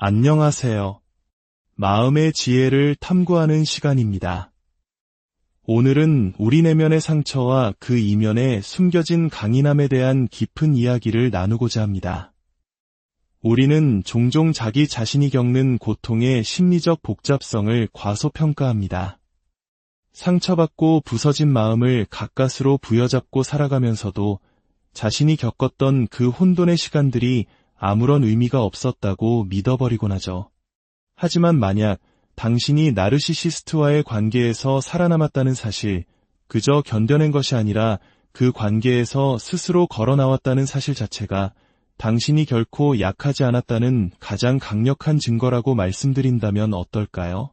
안녕하세요. 마음의 지혜를 탐구하는 시간입니다. 오늘은 우리 내면의 상처와 그 이면에 숨겨진 강인함에 대한 깊은 이야기를 나누고자 합니다. 우리는 종종 자기 자신이 겪는 고통의 심리적 복잡성을 과소평가합니다. 상처받고 부서진 마음을 가까스로 부여잡고 살아가면서도 자신이 겪었던 그 혼돈의 시간들이 아무런 의미가 없었다고 믿어버리곤 하죠. 하지만 만약 당신이 나르시시스트와의 관계에서 살아남았다는 사실, 그저 견뎌낸 것이 아니라 그 관계에서 스스로 걸어 나왔다는 사실 자체가 당신이 결코 약하지 않았다는 가장 강력한 증거라고 말씀드린다면 어떨까요?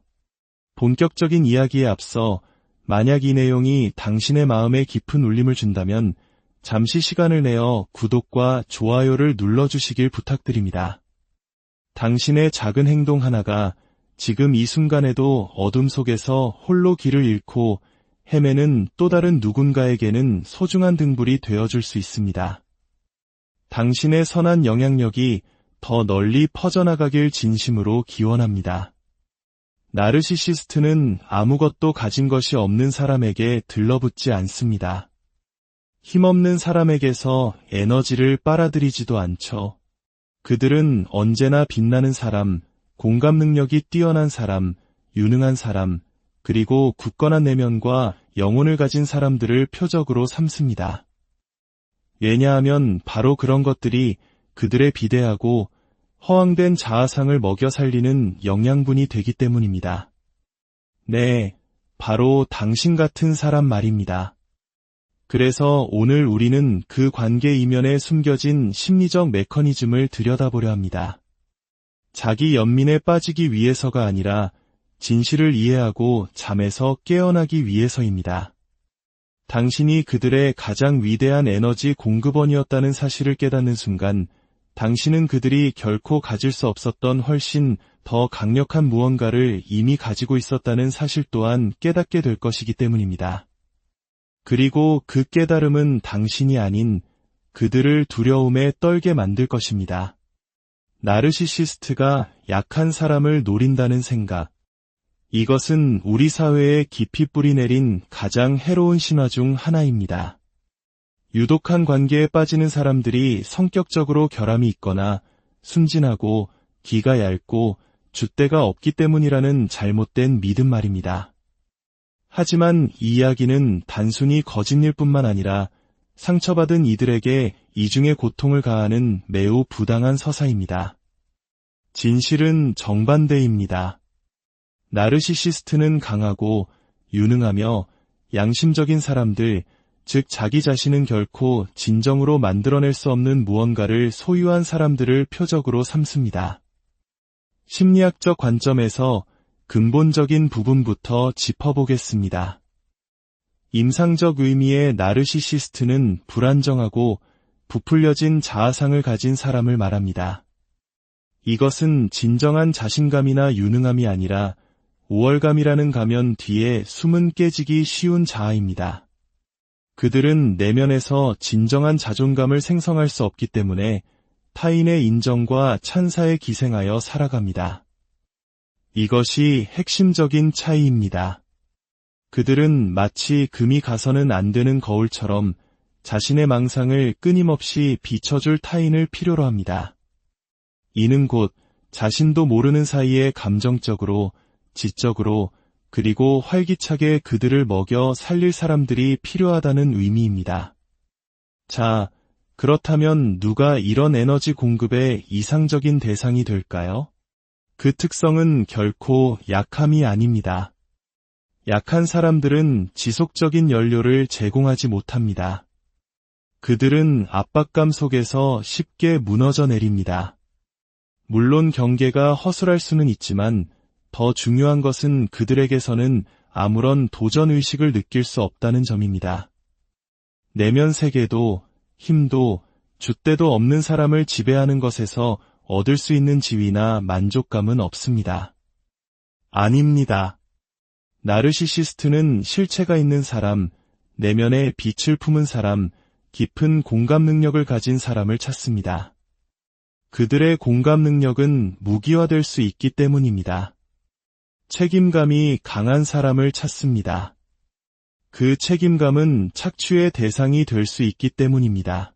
본격적인 이야기에 앞서 만약 이 내용이 당신의 마음에 깊은 울림을 준다면 잠시 시간을 내어 구독과 좋아요를 눌러주시길 부탁드립니다. 당신의 작은 행동 하나가 지금 이 순간에도 어둠 속에서 홀로 길을 잃고 헤매는 또 다른 누군가에게는 소중한 등불이 되어줄 수 있습니다. 당신의 선한 영향력이 더 널리 퍼져나가길 진심으로 기원합니다. 나르시시스트는 아무것도 가진 것이 없는 사람에게 들러붙지 않습니다. 힘없는 사람에게서 에너지를 빨아들이지도 않죠. 그들은 언제나 빛나는 사람, 공감 능력이 뛰어난 사람, 유능한 사람, 그리고 굳건한 내면과 영혼을 가진 사람들을 표적으로 삼습니다. 왜냐하면 바로 그런 것들이 그들의 비대하고 허황된 자아상을 먹여 살리는 영양분이 되기 때문입니다. 네, 바로 당신 같은 사람 말입니다. 그래서 오늘 우리는 그 관계 이면에 숨겨진 심리적 메커니즘을 들여다보려 합니다. 자기 연민에 빠지기 위해서가 아니라 진실을 이해하고 잠에서 깨어나기 위해서입니다. 당신이 그들의 가장 위대한 에너지 공급원이었다는 사실을 깨닫는 순간 당신은 그들이 결코 가질 수 없었던 훨씬 더 강력한 무언가를 이미 가지고 있었다는 사실 또한 깨닫게 될 것이기 때문입니다. 그리고 그 깨달음은 당신이 아닌 그들을 두려움에 떨게 만들 것입니다. 나르시시스트가 약한 사람을 노린다는 생각. 이것은 우리 사회에 깊이 뿌리내린 가장 해로운 신화 중 하나입니다. 유독한 관계에 빠지는 사람들이 성격적으로 결함이 있거나 순진하고 기가 얇고 줏대가 없기 때문이라는 잘못된 믿음 말입니다. 하지만 이 이야기는 단순히 거짓일 뿐만 아니라 상처받은 이들에게 이중의 고통을 가하는 매우 부당한 서사입니다. 진실은 정반대입니다. 나르시시스트는 강하고 유능하며 양심적인 사람들, 즉 자기 자신은 결코 진정으로 만들어낼 수 없는 무언가를 소유한 사람들을 표적으로 삼습니다. 심리학적 관점에서 근본적인 부분부터 짚어보겠습니다. 임상적 의미의 나르시시스트는 불안정하고 부풀려진 자아상을 가진 사람을 말합니다. 이것은 진정한 자신감이나 유능함이 아니라 우월감이라는 가면 뒤에 숨은 깨지기 쉬운 자아입니다. 그들은 내면에서 진정한 자존감을 생성할 수 없기 때문에 타인의 인정과 찬사에 기생하여 살아갑니다. 이것이 핵심적인 차이입니다. 그들은 마치 금이 가서는 안 되는 거울처럼 자신의 망상을 끊임없이 비춰줄 타인을 필요로 합니다. 이는 곧 자신도 모르는 사이에 감정적으로, 지적으로, 그리고 활기차게 그들을 먹여 살릴 사람들이 필요하다는 의미입니다. 자, 그렇다면 누가 이런 에너지 공급의 이상적인 대상이 될까요? 그 특성은 결코 약함이 아닙니다. 약한 사람들은 지속적인 연료를 제공하지 못합니다. 그들은 압박감 속에서 쉽게 무너져 내립니다. 물론 경계가 허술할 수는 있지만 더 중요한 것은 그들에게서는 아무런 도전 의식을 느낄 수 없다는 점입니다. 내면 세계도 힘도 줏대도 없는 사람을 지배하는 것에서 얻을 수 있는 지위나 만족감은 없습니다. 아닙니다. 나르시시스트는 실체가 있는 사람, 내면에 빛을 품은 사람, 깊은 공감 능력을 가진 사람을 찾습니다. 그들의 공감 능력은 무기화될 수 있기 때문입니다. 책임감이 강한 사람을 찾습니다. 그 책임감은 착취의 대상이 될 수 있기 때문입니다.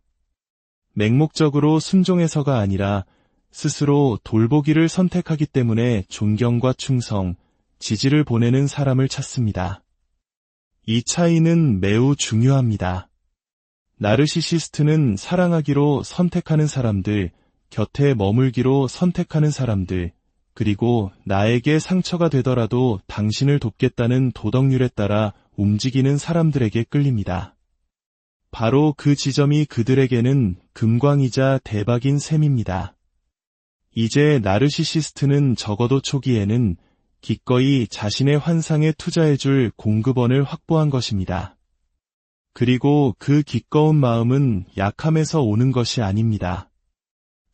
맹목적으로 순종해서가 아니라 스스로 돌보기를 선택하기 때문에 존경과 충성, 지지를 보내는 사람을 찾습니다. 이 차이는 매우 중요합니다. 나르시시스트는 사랑하기로 선택하는 사람들, 곁에 머물기로 선택하는 사람들, 그리고 나에게 상처가 되더라도 당신을 돕겠다는 도덕률에 따라 움직이는 사람들에게 끌립니다. 바로 그 지점이 그들에게는 금광이자 대박인 셈입니다. 이제 나르시시스트는 적어도 초기에는 기꺼이 자신의 환상에 투자해줄 공급원을 확보한 것입니다. 그리고 그 기꺼운 마음은 약함에서 오는 것이 아닙니다.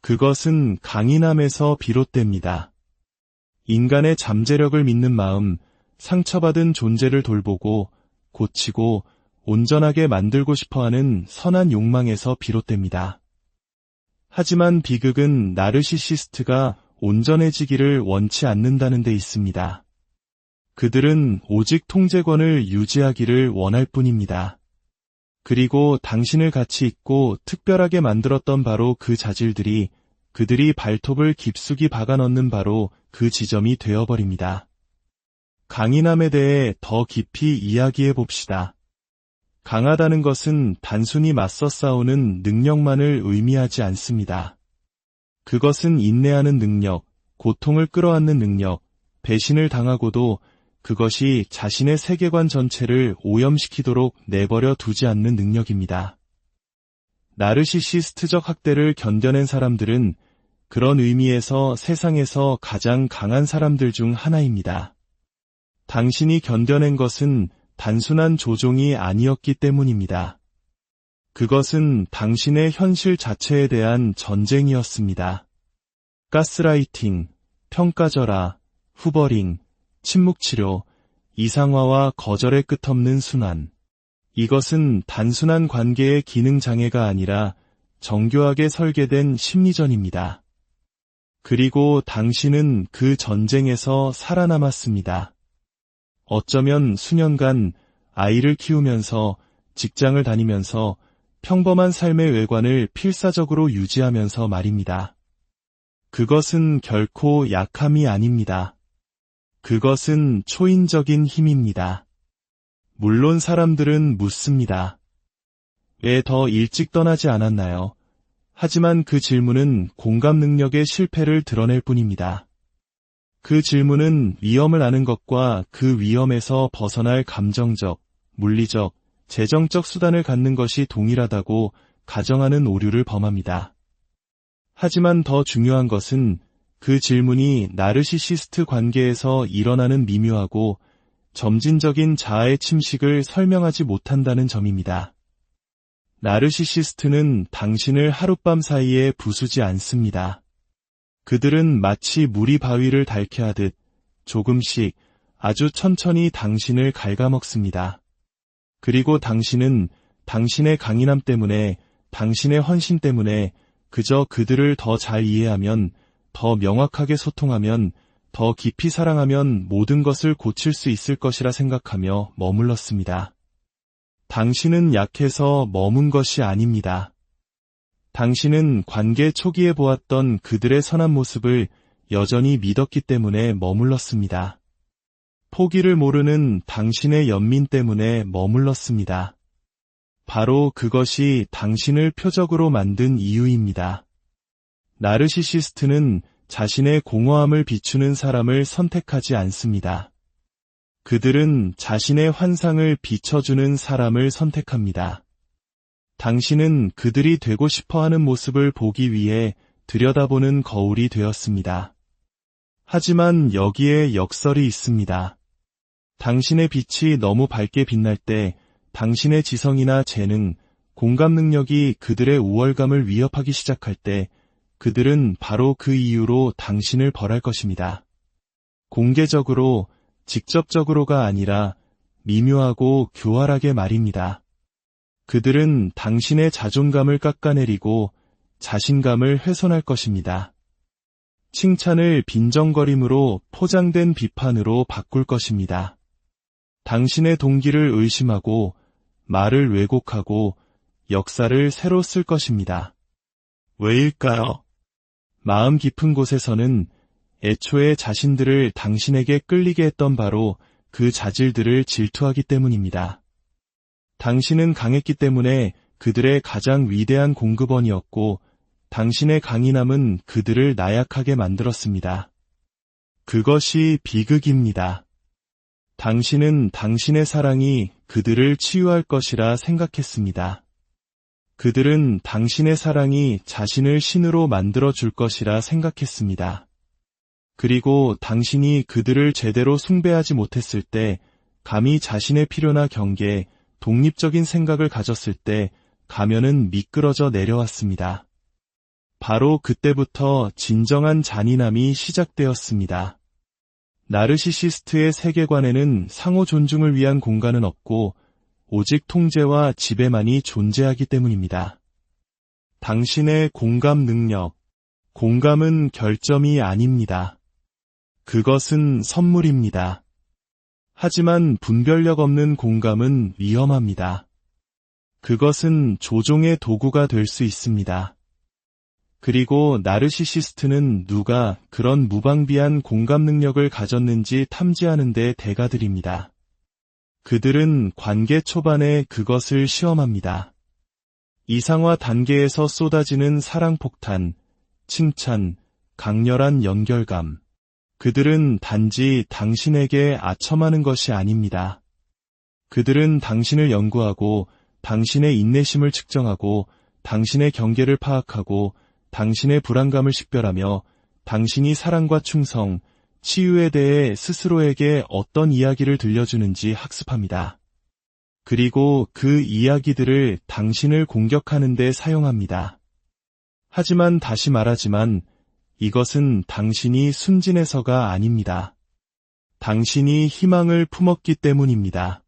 그것은 강인함에서 비롯됩니다. 인간의 잠재력을 믿는 마음, 상처받은 존재를 돌보고 고치고 온전하게 만들고 싶어 하는 선한 욕망에서 비롯됩니다. 하지만 비극은 나르시시스트가 온전해지기를 원치 않는다는 데 있습니다. 그들은 오직 통제권을 유지하기를 원할 뿐입니다. 그리고 당신을 같이 있고 특별하게 만들었던 바로 그 자질들이 그들이 발톱을 깊숙이 박아 넣는 바로 그 지점이 되어버립니다. 강인함에 대해 더 깊이 이야기해 봅시다. 강하다는 것은 단순히 맞서 싸우는 능력만을 의미하지 않습니다. 그것은 인내하는 능력, 고통을 끌어안는 능력, 배신을 당하고도 그것이 자신의 세계관 전체를 오염시키도록 내버려 두지 않는 능력입니다. 나르시시스트적 학대를 견뎌낸 사람들은 그런 의미에서 세상에서 가장 강한 사람들 중 하나입니다. 당신이 견뎌낸 것은 단순한 조종이 아니었기 때문입니다. 그것은 당신의 현실 자체에 대한 전쟁이었습니다. 가스라이팅, 평가절하, 후버링, 침묵치료, 이상화와 거절의 끝없는 순환. 이것은 단순한 관계의 기능 장애가 아니라 정교하게 설계된 심리전입니다. 그리고 당신은 그 전쟁에서 살아남았습니다. 어쩌면 수년간 아이를 키우면서 직장을 다니면서 평범한 삶의 외관을 필사적으로 유지하면서 말입니다. 그것은 결코 약함이 아닙니다. 그것은 초인적인 힘입니다. 물론 사람들은 묻습니다. 왜 더 일찍 떠나지 않았나요? 하지만 그 질문은 공감 능력의 실패를 드러낼 뿐입니다. 그 질문은 위험을 아는 것과 그 위험에서 벗어날 감정적, 물리적, 재정적 수단을 갖는 것이 동일하다고 가정하는 오류를 범합니다. 하지만 더 중요한 것은 그 질문이 나르시시스트 관계에서 일어나는 미묘하고 점진적인 자아의 침식을 설명하지 못한다는 점입니다. 나르시시스트는 당신을 하룻밤 사이에 부수지 않습니다. 그들은 마치 물이 바위를 닳게 하듯 조금씩 아주 천천히 당신을 갉아먹습니다. 그리고 당신은 당신의 강인함 때문에 당신의 헌신 때문에 그저 그들을 더 잘 이해하면 더 명확하게 소통하면 더 깊이 사랑하면 모든 것을 고칠 수 있을 것이라 생각하며 머물렀습니다. 당신은 약해서 머문 것이 아닙니다. 당신은 관계 초기에 보았던 그들의 선한 모습을 여전히 믿었기 때문에 머물렀습니다. 포기를 모르는 당신의 연민 때문에 머물렀습니다. 바로 그것이 당신을 표적으로 만든 이유입니다. 나르시시스트는 자신의 공허함을 비추는 사람을 선택하지 않습니다. 그들은 자신의 환상을 비춰주는 사람을 선택합니다. 당신은 그들이 되고 싶어 하는 모습을 보기 위해 들여다보는 거울이 되었습니다. 하지만 여기에 역설이 있습니다. 당신의 빛이 너무 밝게 빛날 때 당신의 지성이나 재능, 공감 능력이 그들의 우월감을 위협하기 시작할 때 그들은 바로 그 이유로 당신을 벌할 것입니다. 공개적으로, 직접적으로가 아니라 미묘하고 교활하게 말입니다. 그들은 당신의 자존감을 깎아내리고 자신감을 훼손할 것입니다. 칭찬을 빈정거림으로 포장된 비판으로 바꿀 것입니다. 당신의 동기를 의심하고 말을 왜곡하고 역사를 새로 쓸 것입니다. 왜일까요? 마음 깊은 곳에서는 애초에 자신들을 당신에게 끌리게 했던 바로 그 자질들을 질투하기 때문입니다. 당신은 강했기 때문에 그들의 가장 위대한 공급원이었고 당신의 강인함은 그들을 나약하게 만들었습니다. 그것이 비극입니다. 당신은 당신의 사랑이 그들을 치유할 것이라 생각했습니다. 그들은 당신의 사랑이 자신을 신으로 만들어 줄 것이라 생각했습니다. 그리고 당신이 그들을 제대로 숭배하지 못했을 때, 감히 자신의 필요나 경계, 독립적인 생각을 가졌을 때, 가면은 미끄러져 내려왔습니다. 바로 그때부터 진정한 잔인함이 시작되었습니다. 나르시시스트의 세계관에는 상호 존중을 위한 공간은 없고 오직 통제와 지배만이 존재하기 때문입니다. 당신의 공감 능력, 공감은 결점이 아닙니다. 그것은 선물입니다. 하지만 분별력 없는 공감은 위험합니다. 그것은 조종의 도구가 될 수 있습니다. 그리고 나르시시스트는 누가 그런 무방비한 공감 능력을 가졌는지 탐지하는 데 대가들입니다. 그들은 관계 초반에 그것을 시험합니다. 이상화 단계에서 쏟아지는 사랑폭탄, 칭찬, 강렬한 연결감. 그들은 단지 당신에게 아첨하는 것이 아닙니다. 그들은 당신을 연구하고 당신의 인내심을 측정하고 당신의 경계를 파악하고 당신의 불안감을 식별하며 당신이 사랑과 충성, 치유에 대해 스스로에게 어떤 이야기를 들려주는지 학습합니다. 그리고 그 이야기들을 당신을 공격하는 데 사용합니다. 하지만 다시 말하지만 이것은 당신이 순진해서가 아닙니다. 당신이 희망을 품었기 때문입니다.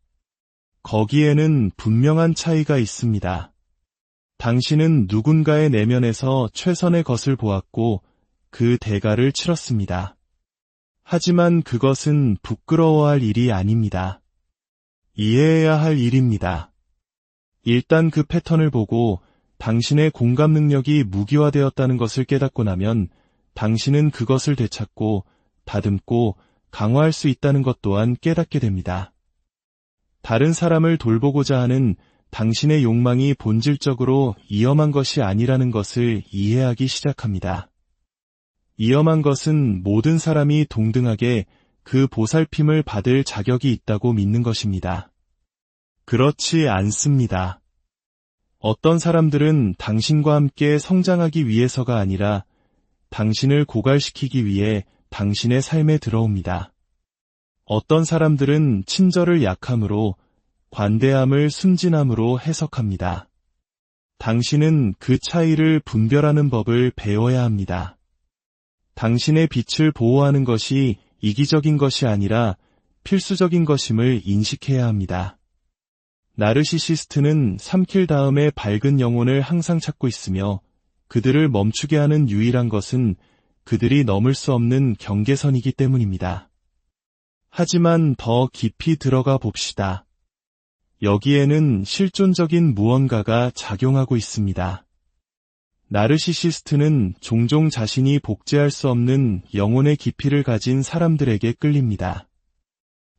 거기에는 분명한 차이가 있습니다. 당신은 누군가의 내면에서 최선의 것을 보았고 그 대가를 치렀습니다. 하지만 그것은 부끄러워할 일이 아닙니다. 이해해야 할 일입니다. 일단 그 패턴을 보고 당신의 공감 능력이 무기화되었다는 것을 깨닫고 나면 당신은 그것을 되찾고 다듬고 강화할 수 있다는 것 또한 깨닫게 됩니다. 다른 사람을 돌보고자 하는 당신의 욕망이 본질적으로 위험한 것이 아니라는 것을 이해하기 시작합니다. 위험한 것은 모든 사람이 동등하게 그 보살핌을 받을 자격이 있다고 믿는 것입니다. 그렇지 않습니다. 어떤 사람들은 당신과 함께 성장하기 위해서가 아니라 당신을 고갈시키기 위해 당신의 삶에 들어옵니다. 어떤 사람들은 친절을 약함으로 관대함을 순진함으로 해석합니다. 당신은 그 차이를 분별하는 법을 배워야 합니다. 당신의 빛을 보호하는 것이 이기적인 것이 아니라 필수적인 것임을 인식해야 합니다. 나르시시스트는 삼킬 다음에 밝은 영혼을 항상 찾고 있으며 그들을 멈추게 하는 유일한 것은 그들이 넘을 수 없는 경계선이기 때문입니다. 하지만 더 깊이 들어가 봅시다. 여기에는 실존적인 무언가가 작용하고 있습니다. 나르시시스트는 종종 자신이 복제할 수 없는 영혼의 깊이를 가진 사람들에게 끌립니다.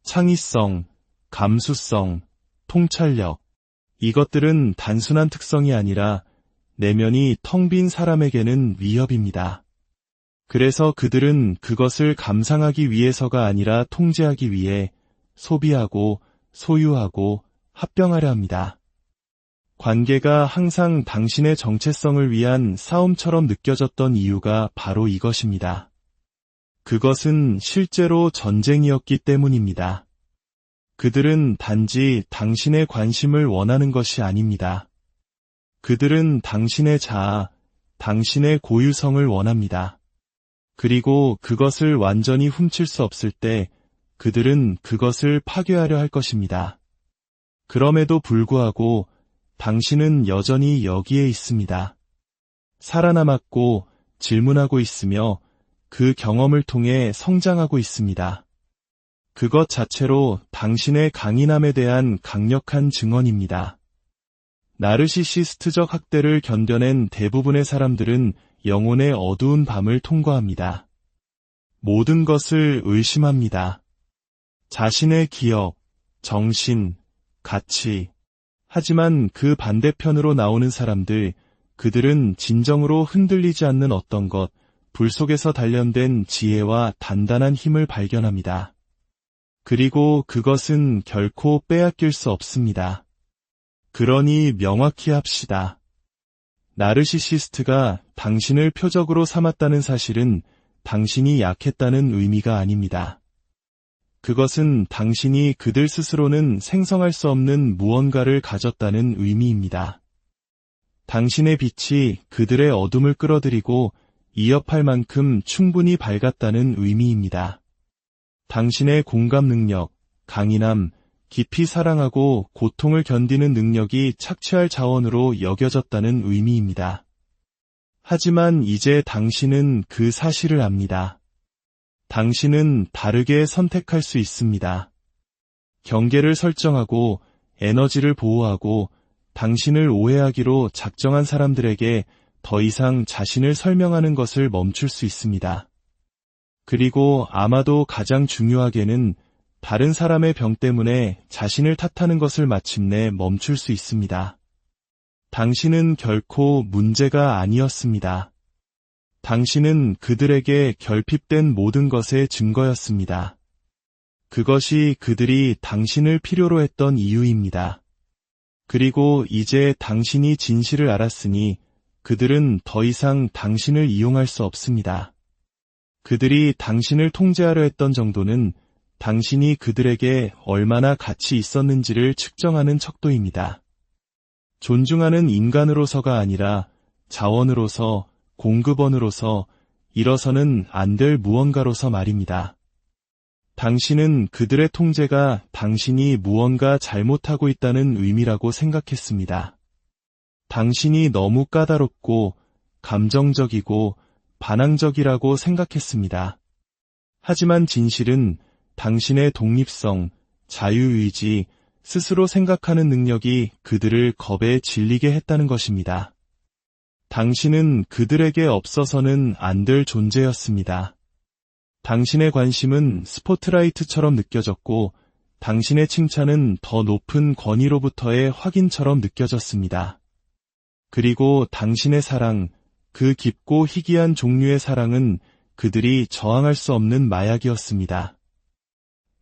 창의성, 감수성, 통찰력, 이것들은 단순한 특성이 아니라 내면이 텅 빈 사람에게는 위협입니다. 그래서 그들은 그것을 감상하기 위해서가 아니라 통제하기 위해 소비하고 소유하고 합병하려 합니다. 관계가 항상 당신의 정체성을 위한 싸움처럼 느껴졌던 이유가 바로 이것입니다. 그것은 실제로 전쟁이었기 때문입니다. 그들은 단지 당신의 관심을 원하는 것이 아닙니다. 그들은 당신의 자아, 당신의 고유성을 원합니다. 그리고 그것을 완전히 훔칠 수 없을 때 그들은 그것을 파괴하려 할 것입니다. 그럼에도 불구하고 당신은 여전히 여기에 있습니다. 살아남았고 질문하고 있으며 그 경험을 통해 성장하고 있습니다. 그것 자체로 당신의 강인함에 대한 강력한 증언입니다. 나르시시스트적 학대를 견뎌낸 대부분의 사람들은 영혼의 어두운 밤을 통과합니다. 모든 것을 의심합니다. 자신의 기억, 정신, 가치. 하지만 그 반대편으로 나오는 사람들, 그들은 진정으로 흔들리지 않는 어떤 것, 불 속에서 단련된 지혜와 단단한 힘을 발견합니다. 그리고 그것은 결코 빼앗길 수 없습니다. 그러니 명확히 합시다. 나르시시스트가 당신을 표적으로 삼았다는 사실은 당신이 약했다는 의미가 아닙니다. 그것은 당신이 그들 스스로는 생성할 수 없는 무언가를 가졌다는 의미입니다. 당신의 빛이 그들의 어둠을 끌어들이고 이어팔 만큼 충분히 밝았다는 의미입니다. 당신의 공감 능력, 강인함, 깊이 사랑하고 고통을 견디는 능력이 착취할 자원으로 여겨졌다는 의미입니다. 하지만 이제 당신은 그 사실을 압니다. 당신은 다르게 선택할 수 있습니다. 경계를 설정하고 에너지를 보호하고 당신을 오해하기로 작정한 사람들에게 더 이상 자신을 설명하는 것을 멈출 수 있습니다. 그리고 아마도 가장 중요하게는 다른 사람의 병 때문에 자신을 탓하는 것을 마침내 멈출 수 있습니다. 당신은 결코 문제가 아니었습니다. 당신은 그들에게 결핍된 모든 것의 증거였습니다. 그것이 그들이 당신을 필요로 했던 이유입니다. 그리고 이제 당신이 진실을 알았으니 그들은 더 이상 당신을 이용할 수 없습니다. 그들이 당신을 통제하려 했던 정도는 당신이 그들에게 얼마나 가치 있었는지를 측정하는 척도입니다. 존중하는 인간으로서가 아니라 자원으로서 공급원으로서 일어서는 안 될 무언가로서 말입니다. 당신은 그들의 통제가 당신이 무언가 잘못하고 있다는 의미라고 생각했습니다. 당신이 너무 까다롭고 감정적이고 반항적이라고 생각했습니다. 하지만 진실은 당신의 독립성, 자유의지, 스스로 생각하는 능력이 그들을 겁에 질리게 했다는 것입니다. 당신은 그들에게 없어서는 안 될 존재였습니다. 당신의 관심은 스포트라이트처럼 느껴졌고, 당신의 칭찬은 더 높은 권위로부터의 확인처럼 느껴졌습니다. 그리고 당신의 사랑, 그 깊고 희귀한 종류의 사랑은 그들이 저항할 수 없는 마약이었습니다.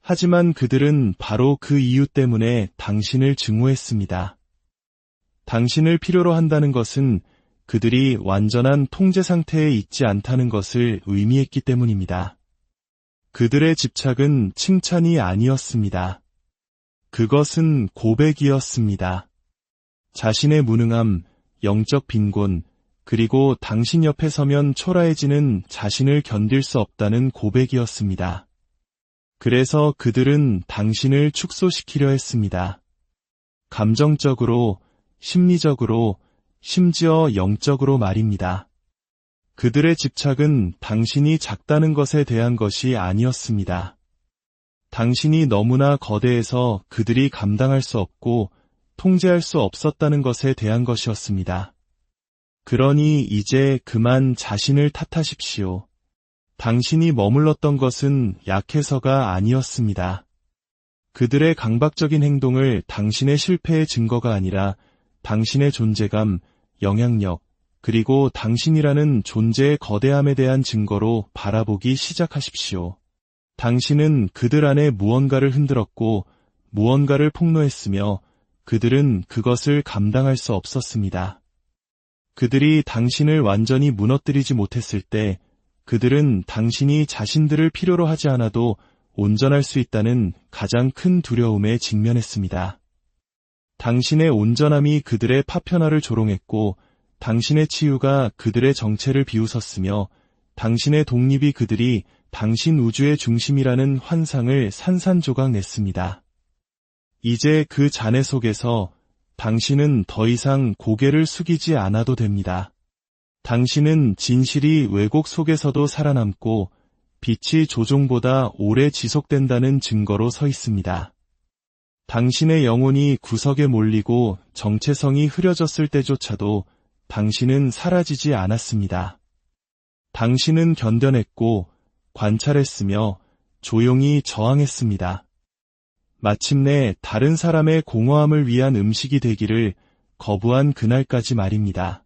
하지만 그들은 바로 그 이유 때문에 당신을 증오했습니다. 당신을 필요로 한다는 것은 그들이 완전한 통제 상태에 있지 않다는 것을 의미했기 때문입니다. 그들의 집착은 칭찬이 아니었습니다. 그것은 고백이었습니다. 자신의 무능함, 영적 빈곤, 그리고 당신 옆에 서면 초라해지는 자신을 견딜 수 없다는 고백이었습니다. 그래서 그들은 당신을 축소시키려 했습니다. 감정적으로, 심리적으로, 심지어 영적으로 말입니다. 그들의 집착은 당신이 작다는 것에 대한 것이 아니었습니다. 당신이 너무나 거대해서 그들이 감당할 수 없고 통제할 수 없었다는 것에 대한 것이었습니다. 그러니 이제 그만 자신을 탓하십시오. 당신이 머물렀던 것은 약해서가 아니었습니다. 그들의 강박적인 행동을 당신의 실패의 증거가 아니라 당신의 존재감, 영향력, 그리고 당신이라는 존재의 거대함에 대한 증거로 바라보기 시작하십시오. 당신은 그들 안에 무언가를 흔들었고 무언가를 폭로했으며 그들은 그것을 감당할 수 없었습니다. 그들이 당신을 완전히 무너뜨리지 못했을 때 그들은 당신이 자신들을 필요로 하지 않아도 온전할 수 있다는 가장 큰 두려움에 직면했습니다. 당신의 온전함이 그들의 파편화를 조롱했고 당신의 치유가 그들의 정체를 비웃었으며 당신의 독립이 그들이 당신 우주의 중심이라는 환상을 산산조각 냈습니다. 이제 그 잔해 속에서 당신은 더 이상 고개를 숙이지 않아도 됩니다. 당신은 진실이 왜곡 속에서도 살아남고 빛이 조종보다 오래 지속된다는 증거로 서 있습니다. 당신의 영혼이 구석에 몰리고 정체성이 흐려졌을 때조차도 당신은 사라지지 않았습니다. 당신은 견뎌냈고 관찰했으며 조용히 저항했습니다. 마침내 다른 사람의 공허함을 위한 음식이 되기를 거부한 그날까지 말입니다.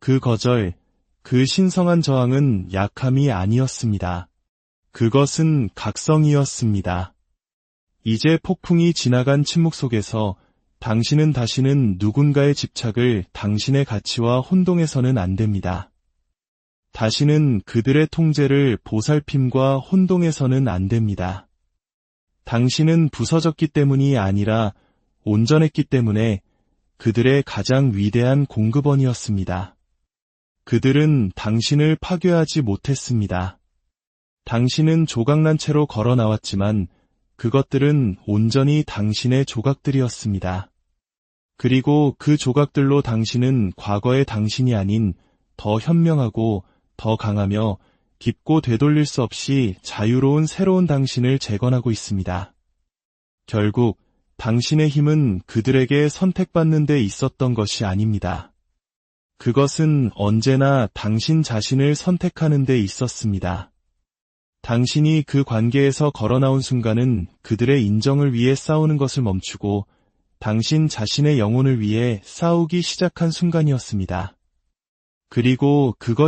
그 거절, 그 신성한 저항은 약함이 아니었습니다. 그것은 각성이었습니다. 이제 폭풍이 지나간 침묵 속에서 당신은 다시는 누군가의 집착을 당신의 가치와 혼동해서는 안 됩니다. 다시는 그들의 통제를 보살핌과 혼동해서는 안 됩니다. 당신은 부서졌기 때문이 아니라 온전했기 때문에 그들의 가장 위대한 공급원이었습니다. 그들은 당신을 파괴하지 못했습니다. 당신은 조각난 채로 걸어 나왔지만 그것들은 온전히 당신의 조각들이었습니다. 그리고 그 조각들로 당신은 과거의 당신이 아닌 더 현명하고 더 강하며 깊고 되돌릴 수 없이 자유로운 새로운 당신을 재건하고 있습니다. 결국 당신의 힘은 그들에게 선택받는 데 있었던 것이 아닙니다. 그것은 언제나 당신 자신을 선택하는 데 있었습니다. 당신이 그 관계에서 걸어 나온 순간은 그들의 인정을 위해 싸우는 것을 멈추고 당신 자신의 영혼을 위해 싸우기 시작한 순간이었습니다. 그리고 그것